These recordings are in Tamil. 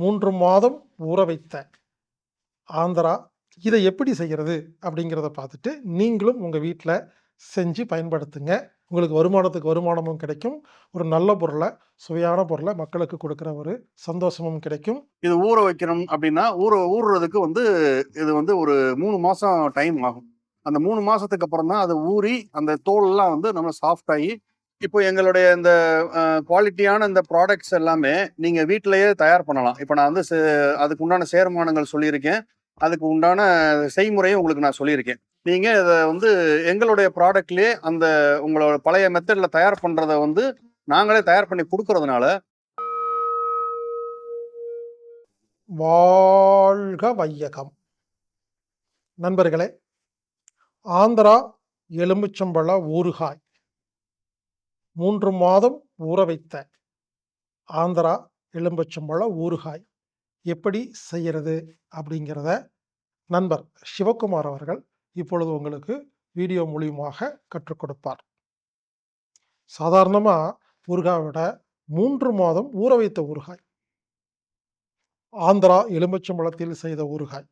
மூன்று மாதம் ஊற வைத்த ஆந்திரா இதை எப்படி செய்கிறது அப்படிங்கிறத பார்த்துட்டு நீங்களும் உங்கள் வீட்டில் செஞ்சு பயன்படுத்துங்க. உங்களுக்கு வருமானத்துக்கு வருமானமும் கிடைக்கும். ஒரு நல்ல பொருளை சுவையான பொருளை மக்களுக்கு கொடுக்குற ஒரு சந்தோஷமும் கிடைக்கும். இது ஊற வைக்கணும் அப்படின்னா ஊற ஊறுறதுக்கு வந்து இது வந்து ஒரு மூணு மாதம் டைம் ஆகும். அந்த மூணு மாதத்துக்கு அப்புறம் தான் அது ஊறி அந்த தோல்லாம் வந்து நம்ம சாஃப்ட் ஆகி இப்போ எங்களுடைய இந்த குவாலிட்டியான இந்த ப்ராடக்ட்ஸ் எல்லாமே நீங்க வீட்டிலேயே தயார் பண்ணலாம். இப்போ நான் வந்து சே- அதுக்கு உண்டான சேர்மானங்கள் சொல்லியிருக்கேன். அதுக்கு உண்டான செய்முறையும் உங்களுக்கு நான் சொல்லியிருக்கேன். நீங்க இதை வந்து எங்களுடைய ப்ராடக்ட்லயே அந்த உங்களோட பழைய மெத்தட்ல தயார் பண்றத வந்து நாங்களே தயார் பண்ணி கொடுக்கறதுனால வாழ்க வையகம். நண்பர்களே ஆந்திரா எலும்புச்சம்பழ ஊறுகாய். மூன்று மாதம் ஊற வைத்த ஆந்திரா எலும்புச்சம்பழ ஊறுகாய் எப்படி செய்கிறது அப்படிங்கிறத நண்பர் சிவகுமார் அவர்கள் இப்பொழுது உங்களுக்கு வீடியோ மூலியமாக கற்றுக் கொடுப்பார். சாதாரணமாக ஊறுகாய் விட மூன்று மாதம் ஊற வைத்த ஊறுகாய் ஆந்திரா எலும்பச்சம்பழத்தில் செய்த ஊறுகாய்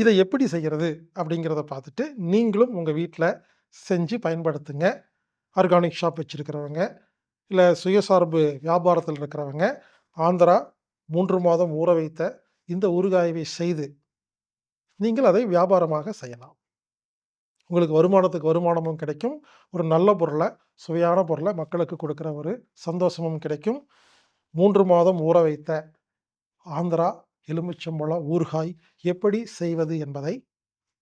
இதை எப்படி செய்கிறது அப்படிங்கிறத பார்த்துட்டு நீங்களும் உங்கள் வீட்டில் செஞ்சு பயன்படுத்துங்க. ஆர்கானிக் ஷாப் வச்சுருக்கிறவங்க இல்லை சுயசார்பு வியாபாரத்தில் இருக்கிறவங்க ஆந்திரா மூன்று மாதம் ஊற வைத்த இந்த ஊறுகாயை செய்து நீங்கள் அதை வியாபாரமாக செய்யலாம். உங்களுக்கு வருமானத்துக்கு வருமானமும் கிடைக்கும். ஒரு நல்ல பொருளை சுவையான பொருளை மக்களுக்கு கொடுக்குற ஒரு சந்தோஷமும் கிடைக்கும். மூன்று மாதம் ஊற வைத்த ஆந்திரா எலுமிச்சம்பழம் ஊறுகாய் எப்படி செய்வது என்பதை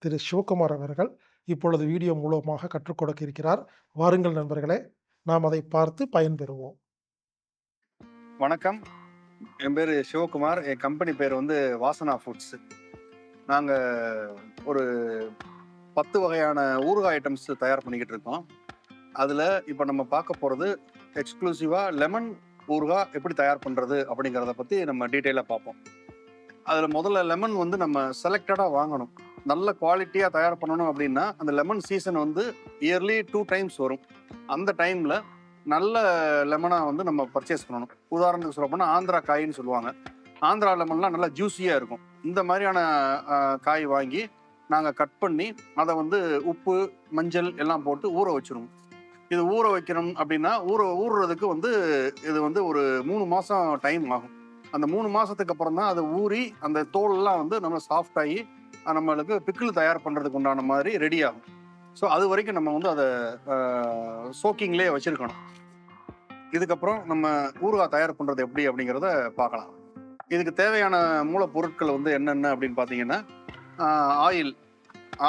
திரு. சிவகுமார் அவர்கள் இப்பொழுது வீடியோ மூலமாக கற்றுக் கொடுக்க இருக்கிறார். வாருங்கள் நண்பர்களே நாம் அதை பார்த்து பயன்பெறுவோம். வணக்கம். என் பேர் சிவகுமார். என் கம்பெனி பேர் வந்து வாசனா ஃபுட்ஸ். நாங்கள் ஒரு பத்து வகையான ஊறுகாய் ஐட்டம்ஸ் தயார் பண்ணிக்கிட்டு இருக்கோம். அதில் இப்போ நம்ம பார்க்க போகிறது எக்ஸ்க்ளூசிவாக லெமன் ஊறுகாய் எப்படி தயார் பண்ணுறது அப்படிங்கிறத பற்றி நம்ம டீட்டெயிலாக பார்ப்போம். அதில் முதல்ல லெமன் வந்து நம்ம செலக்டடாக வாங்கணும். நல்ல குவாலிட்டியாக தயார் பண்ணணும் அப்படின்னா அந்த லெமன் சீசன் வந்து இயர்லி டூ டைம்ஸ் வரும். அந்த டைமில் நல்ல லெமனாக வந்து நம்ம பர்ச்சேஸ் பண்ணணும். உதாரணத்துக்கு சொல்ல போனால் ஆந்திரா காயின்னு சொல்லுவாங்க. ஆந்திரா லெமன்லாம் நல்லா ஜூஸியாக இருக்கும். இந்த மாதிரியான காய் வாங்கி நாங்கள் கட் பண்ணி அதை வந்து உப்பு மஞ்சள் எல்லாம் போட்டு ஊற வச்சிருவோம். இது ஊற வைக்கணும் அப்படின்னா ஊற ஊறுறதுக்கு வந்து இது வந்து ஒரு மூணு மாதம் டைம் ஆகும். அந்த மூணு மாதத்துக்கு அப்புறம் தான் அது ஊறி அந்த தோல்லாம் வந்து நம்ம சாஃப்ட் ஆகி நம்மளுக்கு பிக்கிள் தயார் பண்ணுறதுக்கு உண்டான மாதிரி ரெடி ஆகும். ஸோ அது வரைக்கும் நம்ம வந்து அதை சோக்கிங்லேயே வச்சுருக்கணும். இதுக்கப்புறம் நம்ம ஊறுகாய் தயார் பண்ணுறது எப்படி அப்படிங்கிறத பார்க்கலாம். இதுக்கு தேவையான மூலப்பொருட்கள் வந்து என்னென்ன அப்படின்னு பார்த்தீங்கன்னா ஆயில்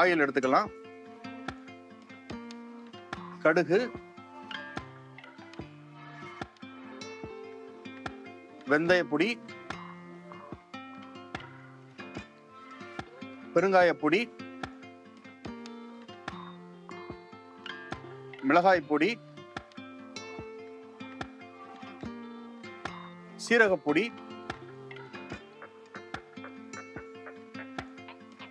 ஆயில் எடுத்துக்கலாம். கடுகு. வெந்தயப்பொடி. பெருங்காயப்பொடி மிளகாய் பொடி சீரகப்பொடி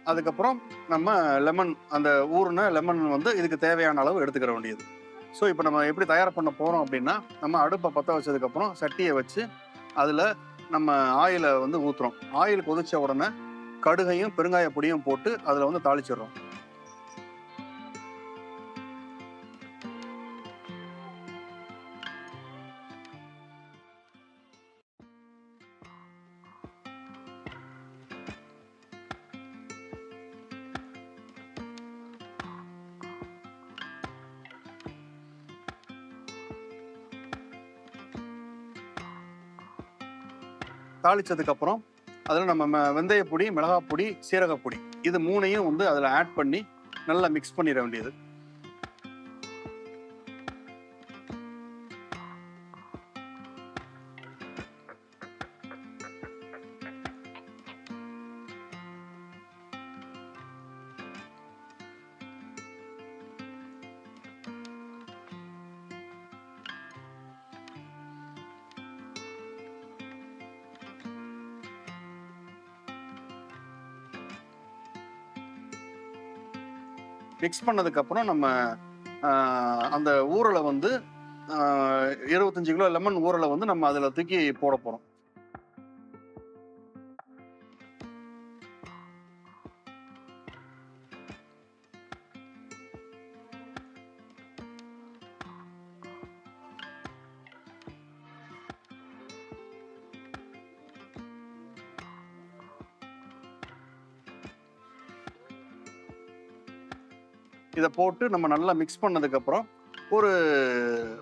அதுக்கப்புறம் நம்ம லெமன் அந்த ஊறுன லெமன் வந்து இதுக்கு தேவையான அளவு எடுத்துக்கிற வேண்டியது. ஸோ இப்போ நம்ம எப்படி தயார் பண்ண போகிறோம் அப்படின்னா நம்ம அடுப்பை பற்ற வச்சதுக்கப்புறம் சட்டியை வச்சு அதில் நம்ம ஆயிலை வந்து ஊற்றுறோம் ஆயில் கொதிச்ச உடனே கடுகையும் பெருங்காய பொடியும் போட்டு அதில் வந்து தாளிச்சிடுறோம். தாளிச்சதுக்கு அப்புறம் அதில் நம்ம ம- வெந்தயப்பொடி மிளகாய் பொடி சீரகப்பொடி இது மூணையும் வந்து அதில் ஆட் பண்ணி நல்லா மிக்ஸ் பண்ணிட வேண்டியது. மிக்ஸ் பண்ணதுக்கப்புறம் நம்ம அந்த ஊறலை வந்து இருபத்தஞ்சு கிலோ லெமன் ஊறலை வந்து நம்ம அதில் தூக்கி போட போகிறோம் இதை போட்டு நம்ம நல்லா மிக்ஸ் பண்ணதுக்கப்புறம் ஒரு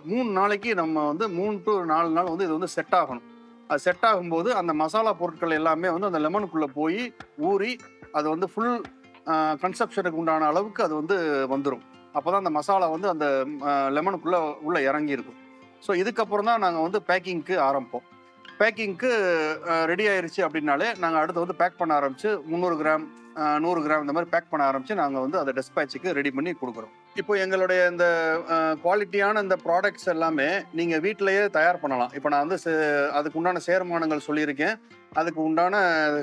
மூணு நாளைக்கு நம்ம வந்து மூணு டு நாலு நாள் வந்து இது வந்து செட் ஆகணும். அது செட் ஆகும்போது அந்த மசாலா பொருட்கள் எல்லாமே வந்து அந்த லெமனுக்குள்ளே போய் ஊறி அது வந்து ஃபுல் கன்சப்ஷனுக்கு உண்டான அளவுக்கு அது வந்து வந்துடும் அப்போ தான் அந்த மசாலா வந்து அந்த லெமனுக்குள்ளே உள்ளே இறங்கியிருக்கும். ஸோ இதுக்கப்புறம் தான் நாங்கள் வந்து பேக்கிங்க்கு ஆரம்பிப்போம். பேக்கிங்க்கு ரெடி ஆயிருச்சு அப்படின்னாலே நாங்கள் அடுத்து வந்து பேக் பண்ண ஆரம்பிச்சு முந்நூறு கிராம் நூறு கிராம் இந்த மாதிரி பேக் பண்ண ஆரம்பிச்சு நாங்கள் வந்து அதை டெஸ்பேச்சுக்கு ரெடி பண்ணி கொடுக்குறோம். இப்போ எங்களுடைய இந்த குவாலிட்டியான இந்த ப்ராடக்ட்ஸ் எல்லாமே நீங்கள் வீட்டிலையே தயார் பண்ணலாம். இப்போ நான் வந்து சே- அதுக்கு உண்டான சேர்மானங்கள் சொல்லியிருக்கேன். அதுக்கு உண்டான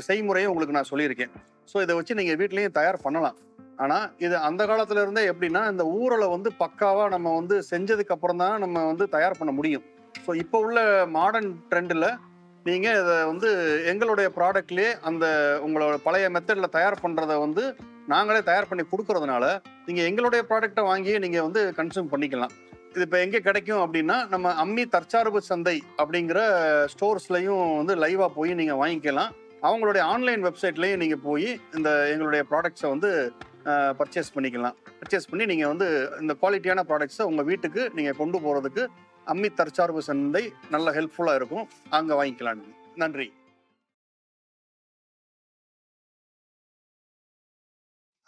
செய்முறையும் உங்களுக்கு நான் சொல்லியிருக்கேன். ஸோ இதை வச்சு நீங்கள் வீட்லேயும் தயார் பண்ணலாம். ஆனால் இது அந்த காலத்துல இருந்தே எப்படின்னா இந்த ஊரலை வந்து பக்காவாக நம்ம வந்து செஞ்சதுக்கு அப்புறம் தான் நம்ம வந்து தயார் பண்ண முடியும். ஸோ இப்போ உள்ள மாடர்ன் ட்ரெண்டில் நீங்கள் இதை வந்து எங்களுடைய ப்ராடக்ட்லேயே அந்த உங்களோட பழைய மெத்தடில் தயார் பண்ணுறத வந்து நாங்களே தயார் பண்ணி கொடுக்கறதுனால நீங்கள் எங்களுடைய ப்ராடக்டை வாங்கி நீங்கள் வந்து கன்சியூம் பண்ணிக்கலாம். இது இப்போ எங்கே கிடைக்கும் அப்படின்னா நம்ம அம்மி தற்சார்பு சந்தை அப்படிங்கிற ஸ்டோர்ஸ்லையும் வந்து லைவாக போய் நீங்கள் வாங்கிக்கலாம். அவங்களுடைய ஆன்லைன் வெப்சைட்லேயும் நீங்கள் போய் இந்த எங்களுடைய ப்ராடக்ட்ஸை வந்து பர்ச்சேஸ் பண்ணிக்கலாம். பர்ச்சேஸ் பண்ணி நீங்கள் வந்து இந்த குவாலிட்டியான ப்ராடக்ட்ஸை உங்கள் வீட்டுக்கு நீங்கள் கொண்டு போகிறதுக்கு அம்மி தற்சார்பு சந்தை நல்ல ஹெல்ப்ஃபுல்லாக இருக்கும். அங்கே வாங்கிக்கலான்னு நன்றி.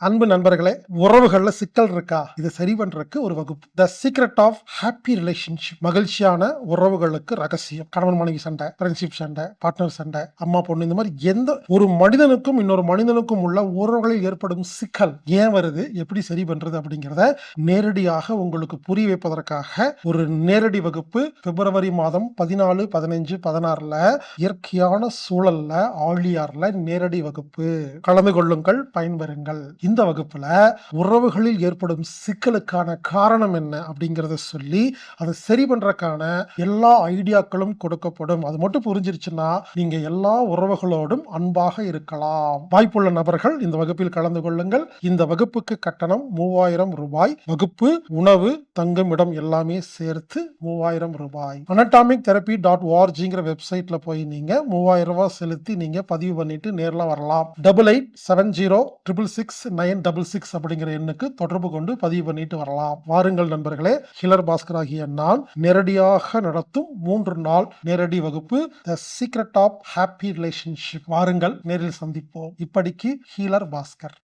அன்பு நண்பர்களே உறவுகளில் சிக்கல் இருக்கா? இது சரி பண்றதுக்கு ஒரு வகுப்பு. The secret of happy relationship மகிழ்ச்சியான உறவுகளுக்கு ரகசியம். கணவன் மனைவி சண்டை ஃப்ரெண்ட்ஷிப் சண்டை பார்ட்னர் சண்டை அம்மா பொண்ணு இந்த மாதிரி எந்த ஒரு மனிதனுக்கும் இன்னொரு மனிதனுக்கும் உள்ள உறவுகளில் ஏற்படும் சிக்கல் ஏன் வருது? எப்படி சரி பண்றது அப்படிங்கிறத நேரடியாக உங்களுக்கு புரிய வைப்பதற்காக ஒரு நேரடி வகுப்பு. பிப்ரவரி மாதம் பதினாலு பதினஞ்சு பதினாறுல இயற்கையான சூழல்ல ஆழியார்ல நேரடி வகுப்பு. கலந்து கொள்ளுங்கள் பயன்பெறுங்கள். இந்த இந்த வகுப்புல உறவுகளில் ஏற்படும் சிக்கலுக்கான காரணம் என்ன அப்படிங்கிறத சொல்லி அதை சரி பண்றதுக்கான எல்லா ஐடியாக்களும் கொடுக்கப்படும். அது மட்டும் புரிஞ்சிருச்சுன்னா நீங்க எல்லா உறவுகளோடும் அன்பாக இருக்கலாம். வாய்ப்புள்ள நபர்கள் இந்த வகுப்பில் கலந்து கொள்ளுங்கள். இந்த வகுப்புக்கு கட்டணம் மூவாயிரம் ரூபாய். வகுப்பு உணவு தங்குமிடம் எல்லாமே சேர்த்து மூவாயிரம் ரூபாய். அனட்டாமிக் தெரப்பி டாட் ஓஆர்ஜிங்கிற வெப்சைட்ல போய் நீங்க மூவாயிரம் ரூபாய் செலுத்தி நீங்க பதிவு பண்ணிட்டு நேரில் வரலாம். Double eight seven zero triple six nine double six அப்படிங்கிற எண்ணுக்கு தொடர்பு கொண்டு பதிவு பண்ணிட்டு வரலாம். வாருங்கள் நண்பர்களே ஹிலர் பாஸ்கர் ஆகிய நான் நேரடியாக நடத்தும் மூன்று நாள் நேரடி வகுப்பு the secret of happy relationship வாருங்கள் நேரில் சந்திப்போம். இப்படிக்கு ஹீலர் பாஸ்கர்.